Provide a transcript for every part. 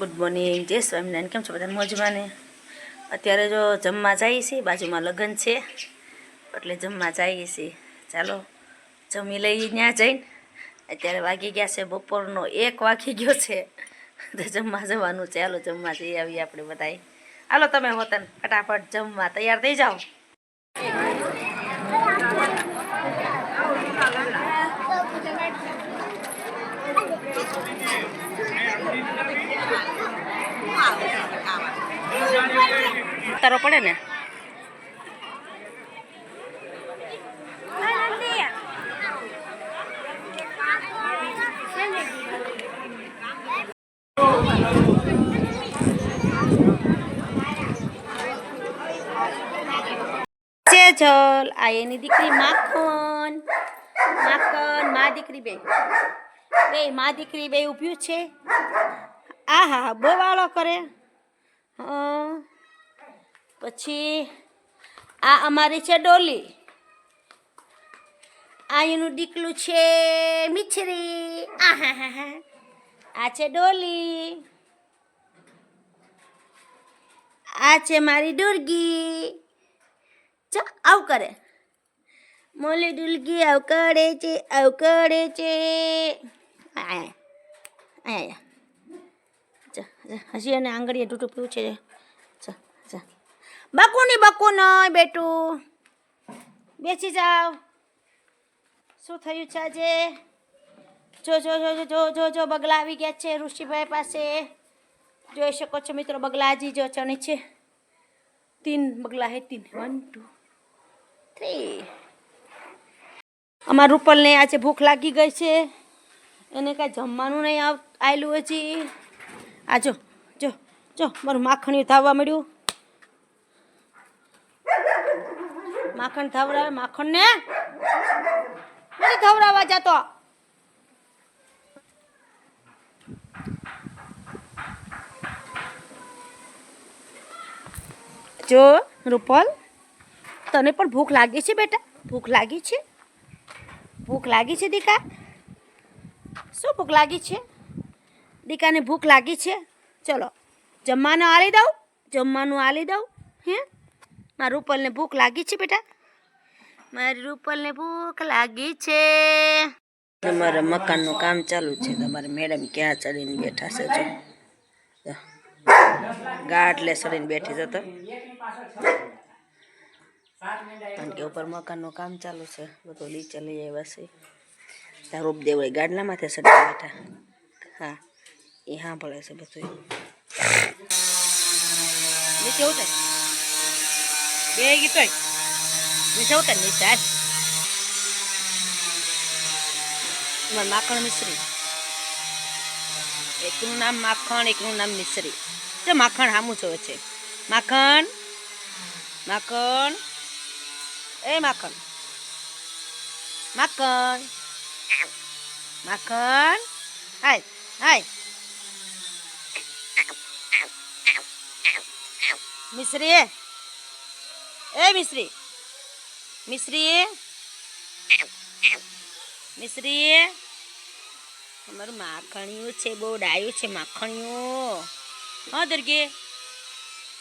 Good morning જય સ્વામિનારાયણ. કેમ છો બધા? મોજમાં ને? અત્યારે જો જમવા જઈએ છીએ બાજુમાં લગ્ન છે, એટલે જમવા જઈએ છીએ ચાલો, જમી લઈ ત્યાં જઈને. અત્યારે વાગી ગયા છે, બપોરનો એક વાગી ગયો છે. તો જમવા જવાનું છે. ચાલો જમવા જઈ આવીએ આપણે બધાય. હાલો, તમે હોતન. ફટાફટ જમવા તૈયાર થઈ જાઓ. તારો પડે ને? ચલ આ એની દીકરી માખણ. માખણ, મા દીકરી બે બે મા દીકરી બે ઊભ્યું છે. આ હા હા બહુ વાળો કરે. હં. પછી આ અમારી છે ડોલી. આ એનું દીકલું છે મિછરી. આ છે ડોલી. આ છે મારી દુર્ગી. ચા, આવું કરે. મોલી દુર્ગી, આવ કરે છે, આવ કરે છે. આયા આયા હજી એને આંગળીએ ટૂટું પીવું છે. બકુ ની બકુ નહીં બેટું. બેસી જાઓ શું થયું છે આજે? જો જો જો જો જો જો બગલા આવી ગયા છે ઋષિભાઈ પાસે. જોઈ શકો છો મિત્રો બગલા હજી જો છે. નીચે તીન બગલા હે, તીન. વન ટુ થ્રી અમારા રૂપલને આજે ભૂખ લાગી ગઈ છે. એને કાંઈ જમવાનું નહીં આવ આવેલું હજી. આ જો જો જો, મારું માખણિયું ધાવવા મળ્યું. માખણ ધવરાવે માખણ ને નથી ધવરાવા જતો. જો, રૂપલ, તને પણ ભૂખ લાગી છે બેટા? ભૂખ લાગી છે? ભૂખ લાગી છે દીકા? શું ભૂખ લાગી છે? દીકાને ભૂખ લાગી છે? ચલો, જમવાનું આલી દઉં? જમવાનું આલી દઉં? હે? મારા રૂપલને ભૂખ લાગી છે બેટા? મારી રૂપલને ભૂખ લાગી છે. તમારા મકાનનું કામ ચાલુ છે. તમારે મેડમ ક્યાં ચડીને બેઠા છે? જો. ગાટલે ચડીને બેઠી જતો કારણ કે ઉપર મકાનનું કામ ચાલુ છે. બધું નીચે લઈ આવ્યા છે. ત્યાં રૂપદેવ ગાડલા માથે ચડી બેઠા. હા, એ હા ભળે છે બધું નીચે ઉતર. બે ગીતો નીચે ઉતર નીચે હાલ મારું માખણ મિશ્રી એકનું નામ માખણ એકનું નામ મિશ્રી જો માખણ હામું જોવે છે માખણ માખણ એ માખણ માખણ માખણ હાય હાય મિશ્રી એ મિશ્રી. મિશ્રી મિશ્રી અમારું માખણિયું છે, બહુ ડાયું છે માખણિયું. હા, દુર્ગે.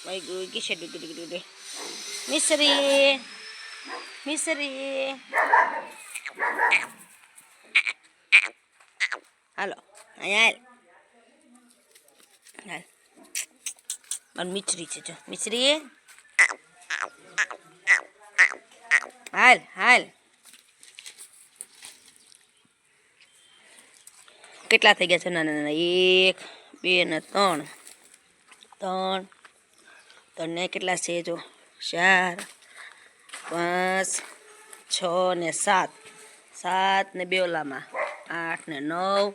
ભાઈ ગુર્ગી છે ડુગી ડુગી ડુગી મિશ્રી મિશ્રી હાલો, અહીંયા હાલ. મિશ્રી છે, જો. મિશ્રી હાલ હાલ. કેટલા થઈ ગયા છે? નાના નાના એક, બે ને ત્રણ. ત્રણ. ત્રણ ને કેટલા છે જો? ચાર, પાંચ, છ ને સાત. સાત ને બે ઓલામાં. આઠ ને નવ.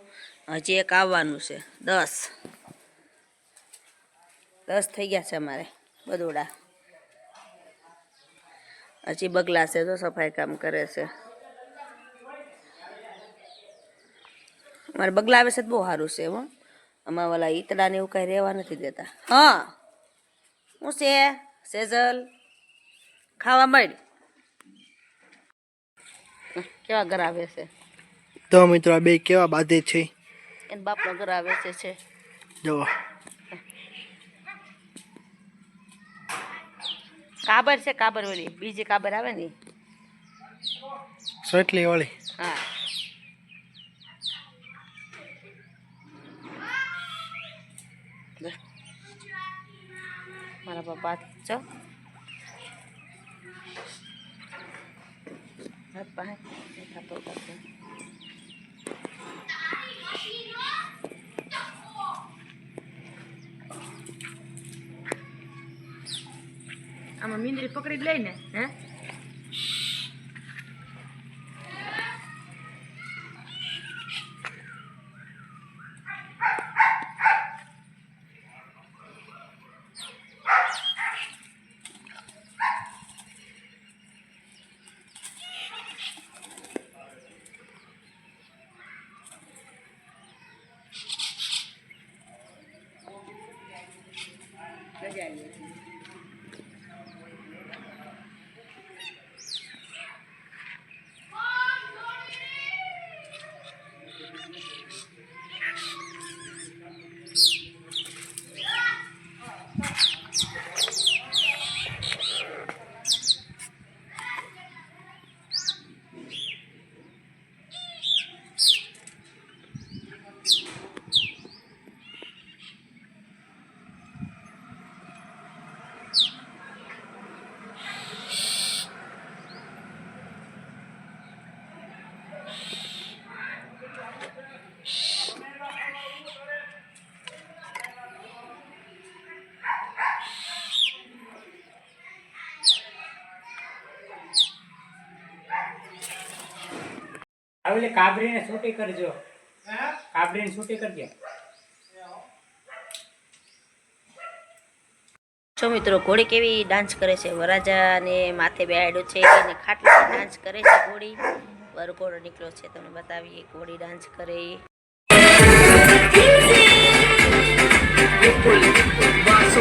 હજી એક આવવાનું છે. દસ. દસ થઈ ગયા છે અમારે બધુડા હજી બગલા છે તો સફાઈ કામ કરે છે. અમારે બગલા આવે છે તો બહુ સારું છે એમ અમારા વાલા ઈતડા ને એવું કાંઈ રહેવા નથી દેતા. હા. હું છે? સેજલ. ખાવા મળી. કેવા ઘર આવે છે? તો મિત્રો આ બે કેવા બાંધે છે? એને બાપનો ઘર આવે છે છે. કાબર છે કાબર ઓલી. બીજી કાબર આવે ને. સોટલી વાળી. હા. મારા પપ્પા છો. પપ્પા ખાતો આમાં મીંદડી પકડી લઈને હે? કાબરીને છૂટી કરજો. કાબરીને છૂટી કરજો. છો મિત્રો ઘોડી કેવી ડાન્સ કરે છે? વરાજાને માથે બેહાડ્યો છે અને ખાટલા ડાન્સ કરે છે ઘોડી. વરઘોડો નીકળ્યો છે તમને બતાવીએ ઘોડી ડાન્સ કરે. વાસો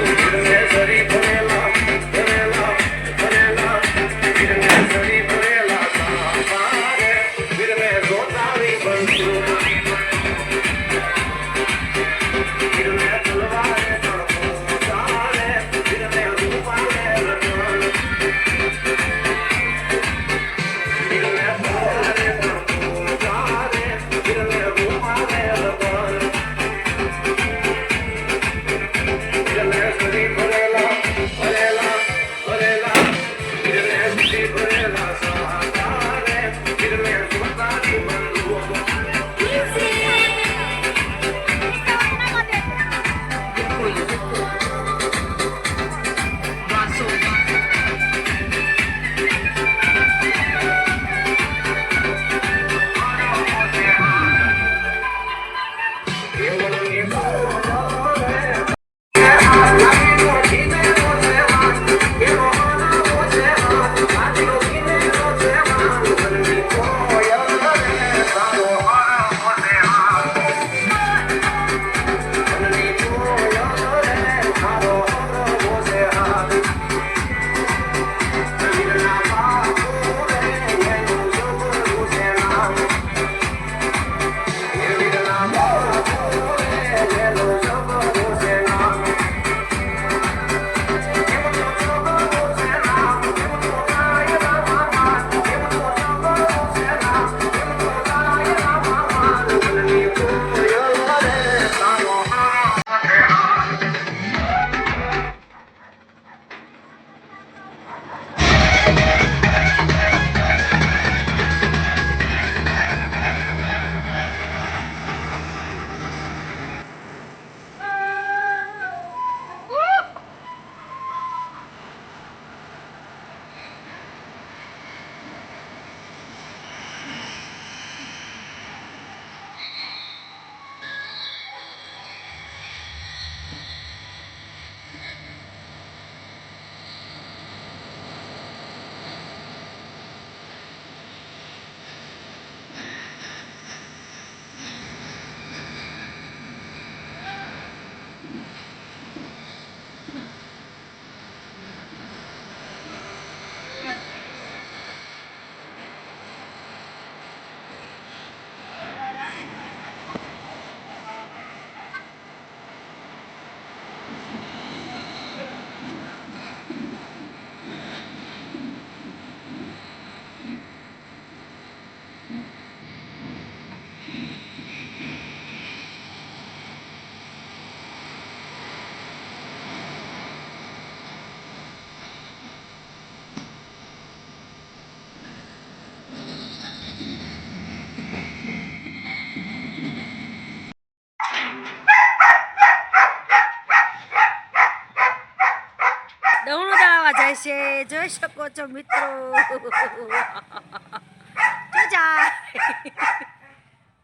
છે? જોઈ શકો છો મિત્રો.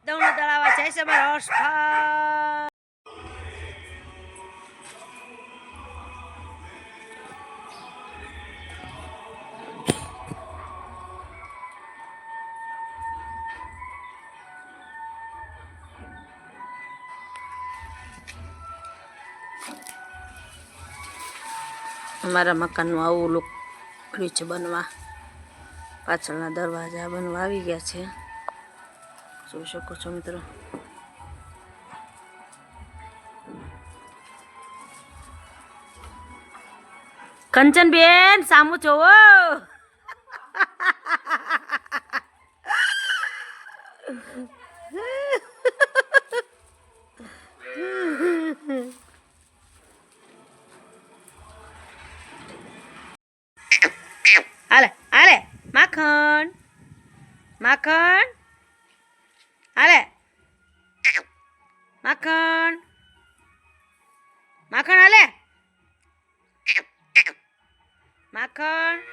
દવણો દળાવા જાય છે મારા અમારા મકાનનું આવું લુક કર્યું છે બનવા. પાછળના દરવાજા બનવા આવી ગયા છે. જોઈ શકો છો મિત્રો. કંચનબેન, સામું જોવો હાલે હાલે માખણ માખણ? હાલે. માખણ. માખણ હાલે. માખણ.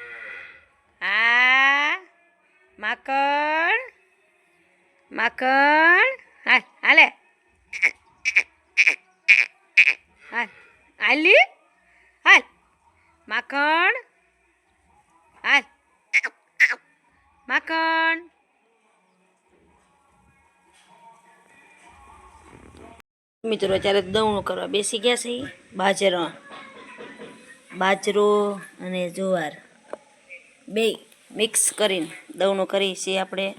હા. માખણ. માખણ. હાલ હાલે. હાલ હાલી. હાલ. માખણ. હાલ. માખણ. મિત્રો, અત્યારે દવણું કરવા બેસી ગયા છે બાજરો. બાજરો અને જુવાર. બે મિક્સ કરીને દવણું કરી છે આપણે.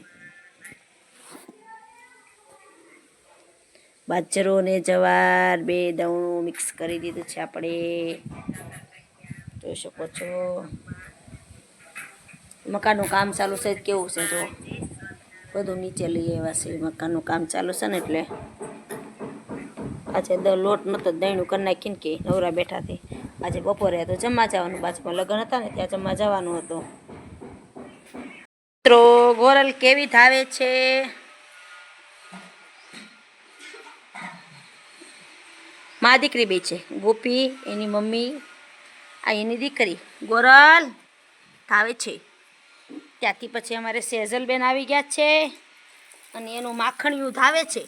બાજરો ને જવાર બે દવણું મિક્સ કરી દીધું છે આપણે. જોઈ શકો છો. મકાનનું કામ ચાલુ છે, કેવું છે જો? બધું નીચે લઈ આવ્યા છે, મકાનનું કામ ચાલુ છે ને એટલે. આજે લોટ નહોતો દહીંનું કરી નાખીને કે નવરા બેઠાથી આજે બપોરે તો જમવા જવાનું, બાજુમાં લગ્ન હતા ને ત્યાં જમવા જવાનું હતું. મિત્રો, ગોરલ કેવી ધાવે છે? મા દીકરી બે છે, ગોપી, એની મમ્મી, આ એની દીકરી. ગોરલ ધાવે છે. ત્યાંથી પછી અમારે સેઝલબેન આવી ગયા છે અને એનું માખણિયું ધાવે છે.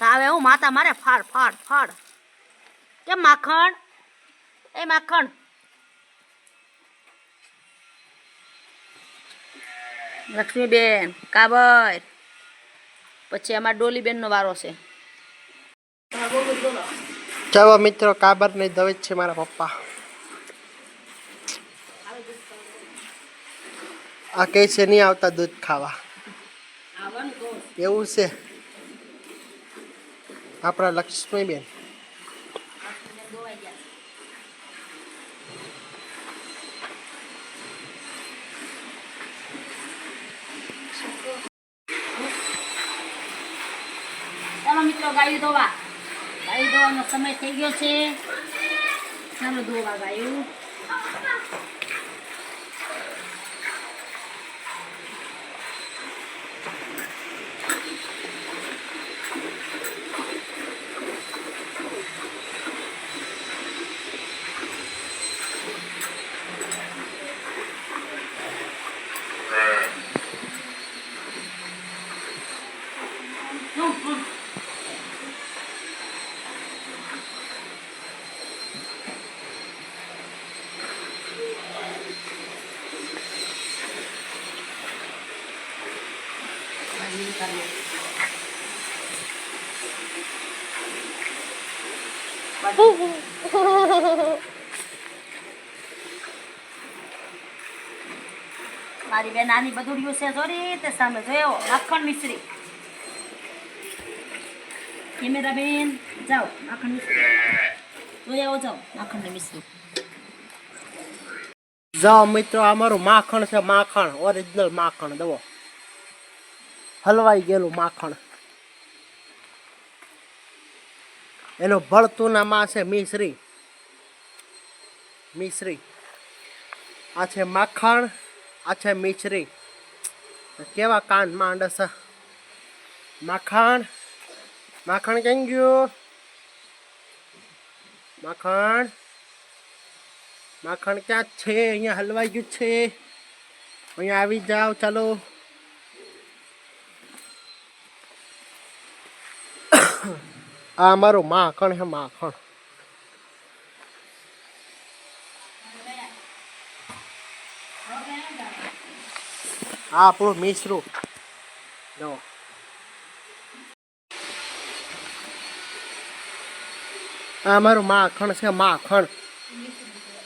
ધાવે હું માતા મારે ફાડ ફાડ ફાડ. કેમ માખણ? એ માખણ. લક્ષ્મીબેન કાબર. પછી અમારા ડોલીબેનનો વારો છે. ચાલો મિત્રો કાબર ને દવે છે મારા પપ્પા. આ કહે છે નહીં આવતા દૂધ ખાવા. એવું છે. આપણા લક્ષ્મીબેન ચાલો મિત્રો, ગાયું ધોવા. ગાયું ધોવાનો સમય થઈ ગયો છે. ચાલો ધોવા ગાયું. મારી બેન નાની બધુડિયું છે જોરી, તે સામે જોયો માખણ મિશ્રી. કેમેરા બેન જાઓ, માખણ મિશ્રી. જોઈ આવો, જાઓ માખણ મિશ્રી. જાઓ મિત્રો, આ મારું માખણ છે માખણ ઓરિજિનલ માખણ દવો હલવાઈ ગયેલું માખણ. એનો ભળતું નામાં છે મિશ્રી. મિશ્રી. આ છે માખણ, આ છે મિશ્રી. કેવા કાન માંડ માખણ. માખણ કેમ ગયું? માખણ. માખણ ક્યાં છે? અહીંયા હલવાઈ ગયું છે. અહીંયા આવી જાઓ, ચાલો. આ અમારું માખણ છે માખણ. આ આપણું મિશ્રું. જો. આ અમારું માખણ છે, માખણ.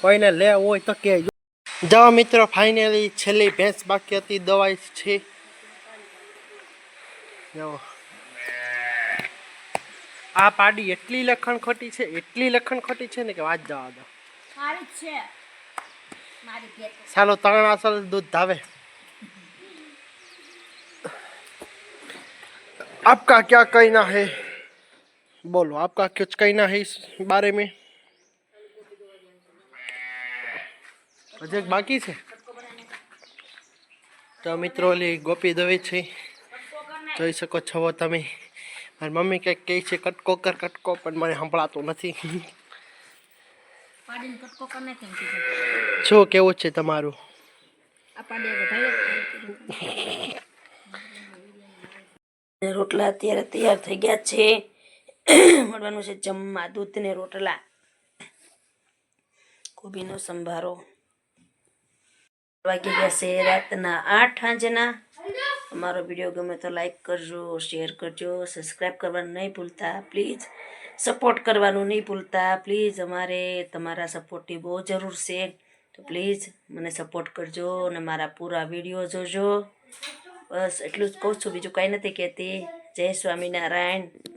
કોઈને લેવું હોય તો કહેજો જાઓ મિત્રો ફાઇનલી છેલ્લી ભેંસ બાકી હતી, દવાઈ છે. જો. આ પાડી એટલી લખણ ખોટી છે એટલી લખણ ખોટી છે ને કે વાત જવા દો મારી જ છે મારી ઘેર ચાલો ત્રણ અસલ દૂધ ધાવે आपका क्या कहना है बोलो आपका कुछ कहना है इस बारे में હજી એક બાકી છે તો મિત્રો ઓલી ગોપી દવે છે જોઈ શકો છો તમે મારી મમ્મી કંઈક કહે છે કટકો કર કટકો પણ મને સંભળાતું નથી. શું કેવું છે તમારું? આ પાડી રોટલા અત્યારે તૈયાર થઈ ગયા છે. મળવાનું છે જમવા દૂધ ને રોટલા. કોબીનો સંભારો. વાગી ગયા છે રાતના આઠ સાંજના અમારો વીડિયો ગમે તો લાઈક કરજો શેર કરજો સબસ્ક્રાઈબ કરવાનું નહીં ભૂલતા પ્લીઝ સપોર્ટ કરવાનું નહીં ભૂલતા પ્લીઝ અમારે તમારા સપોર્ટની બહુ જરૂર છે. તો પ્લીઝ મને સપોર્ટ કરજો અને મારા પૂરા વીડિયો જોજો. બસ, એટલું જ કહું છું. બીજું કાંઈ નથી કહેતી. જય સ્વામિનારાયણ.